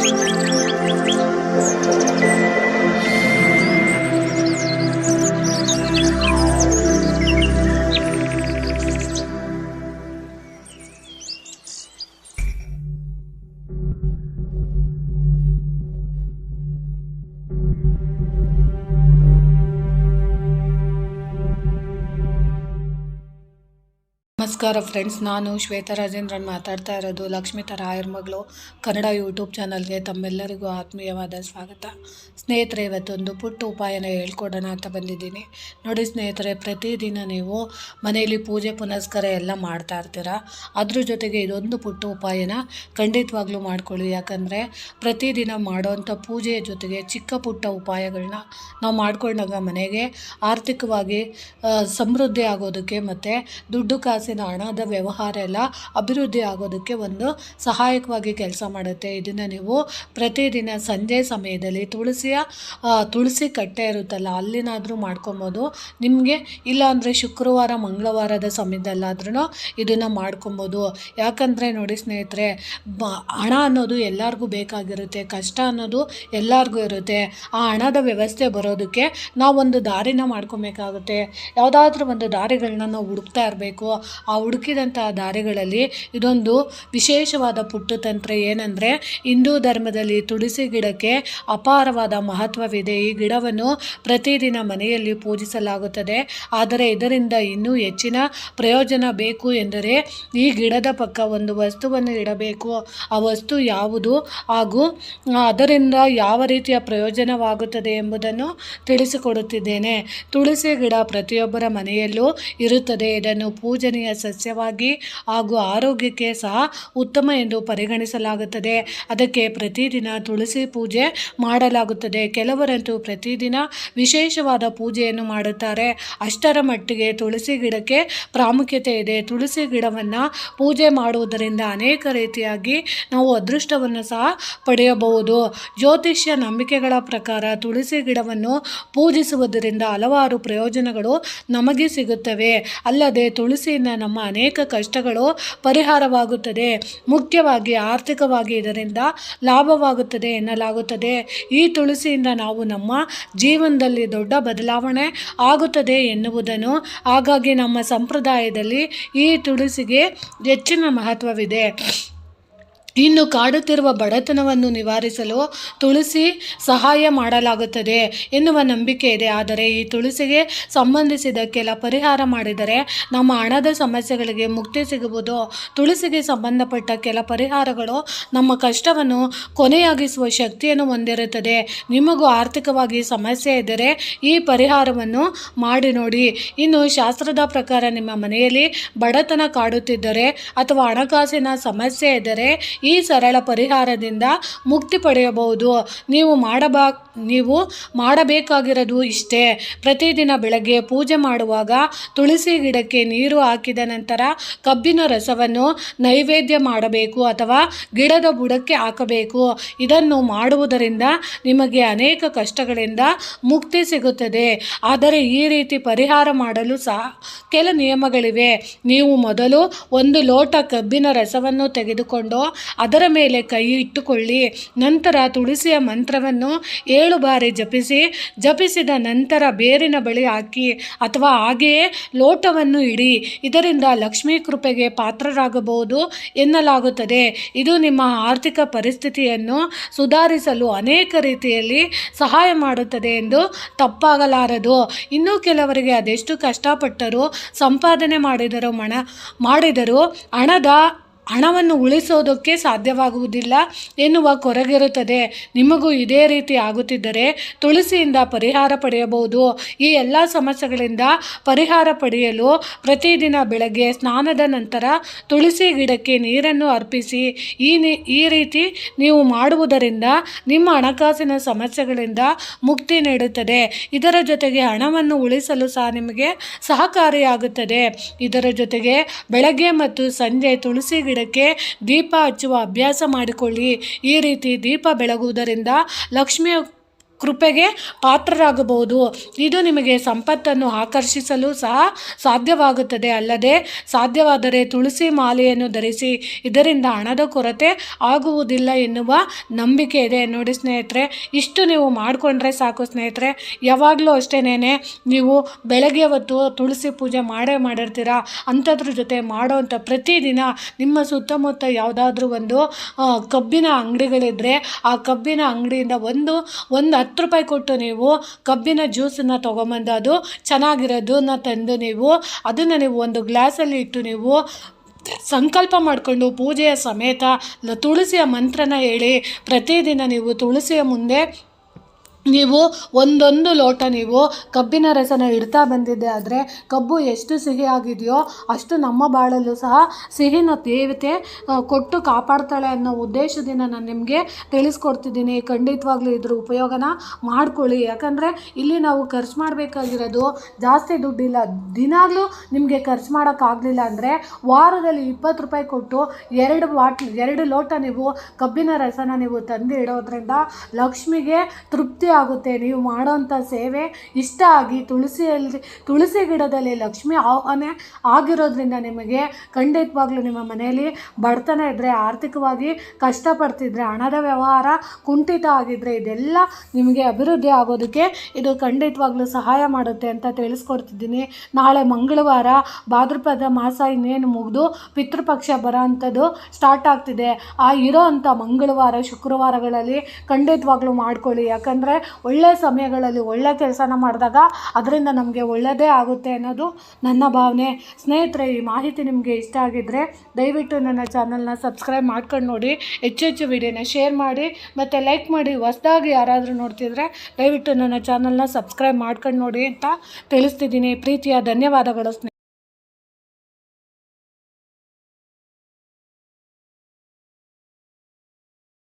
Música ನಮಸ್ಕಾರ ಫ್ರೆಂಡ್ಸ್, ನಾನು ಶ್ವೇತಾ ರಾಜೇಂದ್ರನ್ ಮಾತಾಡ್ತಾ ಇರೋದು ಲಕ್ಷ್ಮೀತ ರಾಯರ್ ಮಗಳು ಕನ್ನಡ ಯೂಟ್ಯೂಬ್ ಚಾನಲ್ಗೆ ತಮ್ಮೆಲ್ಲರಿಗೂ ಆತ್ಮೀಯವಾದ ಸ್ವಾಗತ. ಸ್ನೇಹಿತರೆ, ಇವತ್ತೊಂದು ಪುಟ್ಟ ಉಪಾಯನ ಹೇಳ್ಕೊಡೋಣ ಅಂತ ಬಂದಿದ್ದೀನಿ. ನೋಡಿ ಸ್ನೇಹಿತರೆ, ಪ್ರತಿದಿನ ನೀವು ಮನೆಯಲ್ಲಿ ಪೂಜೆ ಪುನಸ್ಕಾರ ಎಲ್ಲ ಮಾಡ್ತಾ ಇರ್ತೀರ? ಅದ್ರ ಜೊತೆಗೆ ಇದೊಂದು ಪುಟ್ಟ ಉಪಾಯನ ಖಂಡಿತವಾಗ್ಲೂ ಮಾಡ್ಕೊಳ್ಳಿ. ಯಾಕಂದರೆ ಪ್ರತಿದಿನ ಮಾಡೋವಂಥ ಪೂಜೆಯ ಜೊತೆಗೆ ಚಿಕ್ಕ ಪುಟ್ಟ ಉಪಾಯಗಳನ್ನ ನಾವು ಮಾಡ್ಕೊಂಡಾಗ ಮನೆಗೆ ಆರ್ಥಿಕವಾಗಿ ಸಮೃದ್ಧಿ ಆಗೋದಕ್ಕೆ ಮತ್ತು ದುಡ್ಡು ಕಾಸಿನ ಹಣದ ವ್ಯವಹಾರ ಎಲ್ಲ ಅಭಿವೃದ್ಧಿ ಆಗೋದಕ್ಕೆ ಒಂದು ಸಹಾಯಕವಾಗಿ ಕೆಲಸ ಮಾಡುತ್ತೆ. ಇದನ್ನು ನೀವು ಪ್ರತಿದಿನ ಸಂಜೆ ಸಮಯದಲ್ಲಿ ತುಳಸಿಯ ತುಳಸಿ ಕಟ್ಟೆ ಇರುತ್ತಲ್ಲ, ಅಲ್ಲಿನಾದರೂ ಮಾಡ್ಕೊಬೋದು. ನಿಮಗೆ ಇಲ್ಲಾಂದರೆ ಶುಕ್ರವಾರ, ಮಂಗಳವಾರದ ಸಮಯದಲ್ಲಾದ್ರೂ ಇದನ್ನು ಮಾಡ್ಕೊಬೋದು. ಯಾಕಂದರೆ ನೋಡಿ ಸ್ನೇಹಿತರೆ ಹಣ ಅನ್ನೋದು ಎಲ್ಲರಿಗೂ ಬೇಕಾಗಿರುತ್ತೆ, ಕಷ್ಟ ಅನ್ನೋದು ಎಲ್ಲರಿಗೂ ಇರುತ್ತೆ. ಆ ಹಣದ ವ್ಯವಸ್ಥೆ ಬರೋದಕ್ಕೆ ನಾವು ಒಂದು ದಾರಿನ ಮಾಡ್ಕೊಬೇಕಾಗುತ್ತೆ. ಯಾವುದಾದ್ರೂ ಒಂದು ದಾರಿಗಳನ್ನ ನಾವು ಹುಡುಕ್ತಾ ಇರಬೇಕು. ಆ ಹುಡುಕಿದಂಥ ದಾರಿಗಳಲ್ಲಿ ಇದೊಂದು ವಿಶೇಷವಾದ ಪುಟ್ಟು ತಂತ್ರ ಏನಂದರೆ ಹಿಂದೂ ಧರ್ಮದಲ್ಲಿ ತುಳಸಿ ಗಿಡಕ್ಕೆ ಅಪಾರವಾದ ಮಹತ್ವವಿದೆ. ಈ ಗಿಡವನ್ನು ಪ್ರತಿದಿನ ಮನೆಯಲ್ಲಿ ಪೂಜಿಸಲಾಗುತ್ತದೆ. ಆದರೆ ಇದರಿಂದ ಇನ್ನೂ ಹೆಚ್ಚಿನ ಪ್ರಯೋಜನ ಬೇಕು ಎಂದರೆ ಈ ಗಿಡದ ಪಕ್ಕ ಒಂದು ವಸ್ತುವನ್ನು ಇಡಬೇಕು. ಆ ವಸ್ತು ಯಾವುದು ಹಾಗೂ ಅದರಿಂದ ಯಾವ ರೀತಿಯ ಪ್ರಯೋಜನವಾಗುತ್ತದೆ ಎಂಬುದನ್ನು ತಿಳಿಸಿಕೊಡುತ್ತಿದ್ದೇನೆ. ತುಳಸಿ ಗಿಡ ಪ್ರತಿಯೊಬ್ಬರ ಮನೆಯಲ್ಲೂ ಇರುತ್ತದೆ. ಇದನ್ನು ಪೂಜನೀಯ ಸಸ್ಯವಾಗಿ ಹಾಗೂ ಆರೋಗ್ಯಕ್ಕೆ ಸಹ ಉತ್ತಮ ಎಂದು ಪರಿಗಣಿಸಲಾಗುತ್ತದೆ. ಅದಕ್ಕೆ ಪ್ರತಿದಿನ ತುಳಸಿ ಪೂಜೆ ಮಾಡಲಾಗುತ್ತದೆ. ಕೆಲವರಂತೂ ಪ್ರತಿದಿನ ವಿಶೇಷವಾದ ಪೂಜೆಯನ್ನು ಮಾಡುತ್ತಾರೆ. ಅಷ್ಟರ ಮಟ್ಟಿಗೆ ತುಳಸಿ ಗಿಡಕ್ಕೆ ಪ್ರಾಮುಖ್ಯತೆ ಇದೆ. ತುಳಸಿ ಗಿಡವನ್ನು ಪೂಜೆ ಮಾಡುವುದರಿಂದ ಅನೇಕ ರೀತಿಯಾಗಿ ನಾವು ಅದೃಷ್ಟವನ್ನು ಸಹ ಪಡೆಯಬಹುದು. ಜ್ಯೋತಿಷ್ಯ ನಂಬಿಕೆಗಳ ಪ್ರಕಾರ ತುಳಸಿ ಗಿಡವನ್ನು ಪೂಜಿಸುವುದರಿಂದ ಹಲವಾರು ಪ್ರಯೋಜನಗಳು ನಮಗೆ ಸಿಗುತ್ತವೆ. ಅಲ್ಲದೆ ತುಳಸಿಯಿಂದ ನಮ್ಮ ಅನೇಕ ಕಷ್ಟಗಳು ಪರಿಹಾರವಾಗುತ್ತದೆ. ಮುಖ್ಯವಾಗಿ ಆರ್ಥಿಕವಾಗಿ ಇದರಿಂದ ಲಾಭವಾಗುತ್ತದೆ ಎನ್ನಲಾಗುತ್ತದೆ. ಈ ತುಳಸಿಯಿಂದ ನಾವು ನಮ್ಮ ಜೀವನದಲ್ಲಿ ದೊಡ್ಡ ಬದಲಾವಣೆ ಆಗುತ್ತದೆ ಎನ್ನುವುದನ್ನು ಹಾಗಾಗಿ ನಮ್ಮ ಸಂಪ್ರದಾಯದಲ್ಲಿ ಈ ತುಳಸಿಗೆ ಹೆಚ್ಚಿನ ಮಹತ್ವವಿದೆ. ಇನ್ನು ಕಾಡುತ್ತಿರುವ ಬಡತನವನ್ನು ನಿವಾರಿಸಲು ತುಳಸಿ ಸಹಾಯ ಮಾಡಲಾಗುತ್ತದೆ ಎನ್ನುವ ನಂಬಿಕೆ ಇದೆ. ಆದರೆ ಈ ತುಳಸಿಗೆ ಸಂಬಂಧಿಸಿದ ಕೆಲ ಪರಿಹಾರ ಮಾಡಿದರೆ ನಮ್ಮ ಹಣದ ಸಮಸ್ಯೆಗಳಿಗೆ ಮುಕ್ತಿ ಸಿಗುವುದು ತುಳಸಿಗೆ ಸಂಬಂಧಪಟ್ಟ ಕೆಲ ಪರಿಹಾರಗಳು ನಮ್ಮ ಕಷ್ಟವನ್ನು ಕೊನೆಯಾಗಿಸುವ ಶಕ್ತಿಯನ್ನು ಹೊಂದಿರುತ್ತದೆ. ನಿಮಗೂ ಆರ್ಥಿಕವಾಗಿ ಸಮಸ್ಯೆ ಇದ್ದರೆ ಈ ಪರಿಹಾರವನ್ನು ಮಾಡಿ ನೋಡಿ. ಇನ್ನು ಶಾಸ್ತ್ರದ ಪ್ರಕಾರ ನಿಮ್ಮ ಮನೆಯಲ್ಲಿ ಬಡತನ ಕಾಡುತ್ತಿದ್ದರೆ ಅಥವಾ ಹಣಕಾಸಿನ ಸಮಸ್ಯೆ ಇದ್ದರೆ ಈ ಸರಳ ಪರಿಹಾರದಿಂದ ಮುಕ್ತಿ ಪಡೆಯಬಹುದು. ನೀವು ಮಾಡಬಾ, ನೀವು ಮಾಡಬೇಕಾಗಿರೋದು ಇಷ್ಟೇ. ಪ್ರತಿದಿನ ಬೆಳಗ್ಗೆ ಪೂಜೆ ಮಾಡುವಾಗ ತುಳಸಿ ಗಿಡಕ್ಕೆ ನೀರು ಹಾಕಿದ ನಂತರ ಕಬ್ಬಿನ ರಸವನ್ನು ನೈವೇದ್ಯ ಮಾಡಬೇಕು ಅಥವಾ ಗಿಡದ ಬುಡಕ್ಕೆ ಹಾಕಬೇಕು. ಇದನ್ನು ಮಾಡುವುದರಿಂದ ನಿಮಗೆ ಅನೇಕ ಕಷ್ಟಗಳಿಂದ ಮುಕ್ತಿ ಸಿಗುತ್ತದೆ. ಆದರೆ ಈ ರೀತಿ ಪರಿಹಾರ ಮಾಡಲು ಸಹ ಕೆಲ ನಿಯಮಗಳಿವೆ. ನೀವು ಮೊದಲು ಒಂದು ಲೋಟ ಕಬ್ಬಿನ ರಸವನ್ನು ತೆಗೆದುಕೊಂಡು ಅದರ ಮೇಲೆ ಕೈ ಇಟ್ಟುಕೊಳ್ಳಿ. ನಂತರ ತುಳಸಿಯ ಮಂತ್ರವನ್ನು ಏಳು ಬಾರಿ ಜಪಿಸಿ, ಜಪಿಸಿದ ನಂತರ ಬೇರಿನ ಬಳಿ ಹಾಕಿ ಅಥವಾ ಹಾಗೆಯೇ ಲೋಟವನ್ನು ಇಡಿ. ಇದರಿಂದ ಲಕ್ಷ್ಮೀ ಕೃಪೆಗೆ ಪಾತ್ರರಾಗಬಹುದು ಎನ್ನಲಾಗುತ್ತದೆ. ಇದು ನಿಮ್ಮ ಆರ್ಥಿಕ ಪರಿಸ್ಥಿತಿಯನ್ನು ಸುಧಾರಿಸಲು ಅನೇಕ ರೀತಿಯಲ್ಲಿ ಸಹಾಯ ಮಾಡುತ್ತದೆ ಎಂದು ತಪ್ಪಾಗಲಾರದು. ಇನ್ನೂ ಕೆಲವರಿಗೆ ಅದೆಷ್ಟು ಕಷ್ಟಪಟ್ಟರೂ ಸಂಪಾದನೆ ಮಾಡಿದರೂ ಮಣ, ಮಾಡಿದರೂ ಹಣದ ಹಣವನ್ನು ಉಳಿಸೋದಕ್ಕೆ ಸಾಧ್ಯವಾಗುವುದಿಲ್ಲ ಎನ್ನುವ ಕೊರಗಿರುತ್ತದೆ. ನಿಮಗೂ ಇದೇ ರೀತಿ ಆಗುತ್ತಿದ್ದರೆ ತುಳಸಿಯಿಂದ ಪರಿಹಾರ ಪಡೆಯಬಹುದು. ಈ ಎಲ್ಲ ಸಮಸ್ಯೆಗಳಿಂದ ಪರಿಹಾರ ಪಡೆಯಲು ಪ್ರತಿದಿನ ಬೆಳಗ್ಗೆ ಸ್ನಾನದ ನಂತರ ತುಳಸಿ ಗಿಡಕ್ಕೆ ನೀರನ್ನು ಅರ್ಪಿಸಿ. ಈ ಈ ರೀತಿ ನೀವು ಮಾಡುವುದರಿಂದ ನಿಮ್ಮ ಹಣಕಾಸಿನ ಸಮಸ್ಯೆಗಳಿಂದ ಮುಕ್ತಿ ನೀಡುತ್ತದೆ. ಇದರ ಜೊತೆಗೆ ಹಣವನ್ನು ಉಳಿಸಲು ಸಹ ನಿಮಗೆ ಸಹಕಾರಿಯಾಗುತ್ತದೆ. ಇದರ ಜೊತೆಗೆ ಬೆಳಗ್ಗೆ ಮತ್ತು ಸಂಜೆ ತುಳಸಿ ಗಿಡಕ್ಕೆ ದೀಪ ಹಚ್ಚುವ ಅಭ್ಯಾಸ ಮಾಡಿಕೊಳ್ಳಿ. ಈ ರೀತಿ ದೀಪ ಬೆಳಗುವುದರಿಂದ ಲಕ್ಷ್ಮಿಯ ಕೃಪೆಗೆ ಪಾತ್ರರಾಗಬಹುದು. ಇದು ನಿಮಗೆ ಸಂಪತ್ತನ್ನು ಆಕರ್ಷಿಸಲು ಸಹ ಸಾಧ್ಯವಾಗುತ್ತದೆ. ಅಲ್ಲದೆ ಸಾಧ್ಯವಾದರೆ ತುಳಸಿ ಮಾಲೆಯನ್ನು ಧರಿಸಿ ಇದರಿಂದ ಹಣದ ಕೊರತೆ ಆಗುವುದಿಲ್ಲ ಎನ್ನುವ ನಂಬಿಕೆ ಇದೆ. ನೋಡಿ ಸ್ನೇಹಿತರೆ, ಇಷ್ಟು ನೀವು ಮಾಡಿಕೊಂಡ್ರೆ ಸಾಕು ಸ್ನೇಹಿತರೆ. ಯಾವಾಗಲೂ ಅಷ್ಟೇನೆ ನೀವು ಬೆಳಗ್ಗೆ ಹೊತ್ತು ತುಳಸಿ ಪೂಜೆ ಮಾಡೇ ಮಾಡಿರ್ತೀರಾ? ಅಂಥದ್ರ ಜೊತೆ ಮಾಡೋವಂಥ ಪ್ರತಿದಿನ ನಿಮ್ಮ ಸುತ್ತಮುತ್ತ ಯಾವುದಾದ್ರೂ ಒಂದು ಕಬ್ಬಿನ ಅಂಗಡಿಗಳಿದ್ದರೆ ಆ ಕಬ್ಬಿನ ಅಂಗಡಿಯಿಂದ ಒಂದು ಒಂದು ಹತ್ತು ರೂಪಾಯಿ ಕೊಟ್ಟು ನೀವು ಕಬ್ಬಿನ ಜ್ಯೂಸನ್ನು ತೊಗೊಂಬಂದು ಅದು ಚೆನ್ನಾಗಿರೋದನ್ನ ತಂದು ನೀವು ಅದನ್ನು ನೀವು ಒಂದು ಗ್ಲಾಸಲ್ಲಿ ಇಟ್ಟು ನೀವು ಸಂಕಲ್ಪ ಮಾಡಿಕೊಂಡು ಪೂಜೆಯ ಸಮೇತ ತುಳಸಿಯ ಮಂತ್ರನ ಹೇಳಿ ಪ್ರತಿದಿನ ನೀವು ತುಳಸಿಯ ಮುಂದೆ ನೀವು ಒಂದೊಂದು ಲೋಟ ನೀವು ಕಬ್ಬಿನ ರಸನ ಇಡ್ತಾ ಬಂದಿದ್ದೆ ಆದರೆ ಕಬ್ಬು ಎಷ್ಟು ಸಿಹಿ ಆಗಿದೆಯೋ ಅಷ್ಟು ನಮ್ಮ ಬಾಳಲ್ಲೂ ಸಹ ಸಿಹಿನ ದೇವತೆ ಕೊಟ್ಟು ಕಾಪಾಡ್ತಾಳೆ ಅನ್ನೋ ಉದ್ದೇಶದಿಂದ ನಾನು ನಿಮಗೆ ತಿಳಿಸ್ಕೊಡ್ತಿದ್ದೀನಿ. ಖಂಡಿತವಾಗ್ಲೂ ಇದ್ರ ಉಪಯೋಗನ ಮಾಡ್ಕೊಳ್ಳಿ. ಯಾಕಂದರೆ ಇಲ್ಲಿ ನಾವು ಖರ್ಚು ಮಾಡಬೇಕಾಗಿರೋದು ಜಾಸ್ತಿ ದುಡ್ಡಿಲ್ಲ. ದಿನಾಗಲೂ ನಿಮಗೆ ಖರ್ಚು ಮಾಡೋಕ್ಕಾಗಲಿಲ್ಲ ಅಂದರೆ ವಾರದಲ್ಲಿ ಇಪ್ಪತ್ತು ರೂಪಾಯಿ ಕೊಟ್ಟು ಎರಡು ಬಾಟ್ಲ್, ಎರಡು ಲೋಟ ನೀವು ಕಬ್ಬಿನ ರಸನ ನೀವು ತಂದು ಇಡೋದ್ರಿಂದ ಲಕ್ಷ್ಮಿಗೆ ತೃಪ್ತಿ ಆಗುತ್ತೆ. ನೀವು ಮಾಡೋವಂಥ ಸೇವೆ ಇಷ್ಟ ಆಗಿ ತುಳಸಿಯಲ್ಲಿ, ತುಳಸಿ ಗಿಡದಲ್ಲಿ ಲಕ್ಷ್ಮಿ ಆಹ್ವಾನ ಆಗಿರೋದ್ರಿಂದ ನಿಮಗೆ ಖಂಡಿತವಾಗ್ಲೂ ನಿಮ್ಮ ಮನೆಯಲ್ಲಿ ಬಡತನ ಇದ್ದರೆ ಆರ್ಥಿಕವಾಗಿ ಕಷ್ಟಪಡ್ತಿದ್ರೆ, ಹಣದ ವ್ಯವಹಾರ ಕುಂಠಿತ ಆಗಿದ್ದರೆ ಇದೆಲ್ಲ ನಿಮಗೆ ಅಭಿವೃದ್ಧಿ ಆಗೋದಕ್ಕೆ ಇದು ಖಂಡಿತವಾಗ್ಲೂ ಸಹಾಯ ಮಾಡುತ್ತೆ ಅಂತ ತಿಳಿಸ್ಕೊಡ್ತಿದ್ದೀನಿ. ನಾಳೆ ಮಂಗಳವಾರ ಭಾದ್ರಪದ ಮಾಸ ಇನ್ನೇನು ಮುಗಿದು ಪಿತೃಪಕ್ಷ ಬರೋ ಅಂಥದ್ದು ಸ್ಟಾರ್ಟ್ ಆಗ್ತಿದೆ. ಆ ಇರೋ ಅಂಥ ಮಂಗಳವಾರ, ಶುಕ್ರವಾರಗಳಲ್ಲಿ ಖಂಡಿತವಾಗ್ಲೂ ಮಾಡ್ಕೊಳ್ಳಿ. ಯಾಕಂದರೆ ಒಳ್ಳೆಯ ಸಮಯಗಳಲ್ಲಿ ಒಳ್ಳೆಯ ಕೆಲಸನ ಮಾಡಿದಾಗ ಅದರಿಂದ ನಮಗೆ ಒಳ್ಳೆಯದೇ ಆಗುತ್ತೆ ಅನ್ನೋದು ನನ್ನ ಭಾವನೆ. ಸ್ನೇಹಿತರೆ, ಈ ಮಾಹಿತಿ ನಿಮಗೆ ಇಷ್ಟ ಆಗಿದ್ದರೆ ದಯವಿಟ್ಟು ನನ್ನ ಚಾನಲ್ನ ಸಬ್ಸ್ಕ್ರೈಬ್ ಮಾಡ್ಕೊಂಡು ನೋಡಿ, ಹೆಚ್ಚು ಹೆಚ್ಚು ವಿಡಿಯೋನ ಶೇರ್ ಮಾಡಿ, ಮತ್ತು ಲೈಕ್ ಮಾಡಿ, ಹೊಸದಾಗಿ ಯಾರಾದರೂ ನೋಡ್ತಿದ್ರೆ ದಯವಿಟ್ಟು ನನ್ನ ಚಾನಲ್ನ ಸಬ್ಸ್ಕ್ರೈಬ್ ಮಾಡ್ಕೊಂಡು ನೋಡಿ ಅಂತ ತಿಳಿಸ್ತಿದ್ದೀನಿ. ಪ್ರೀತಿಯ ಧನ್ಯವಾದಗಳು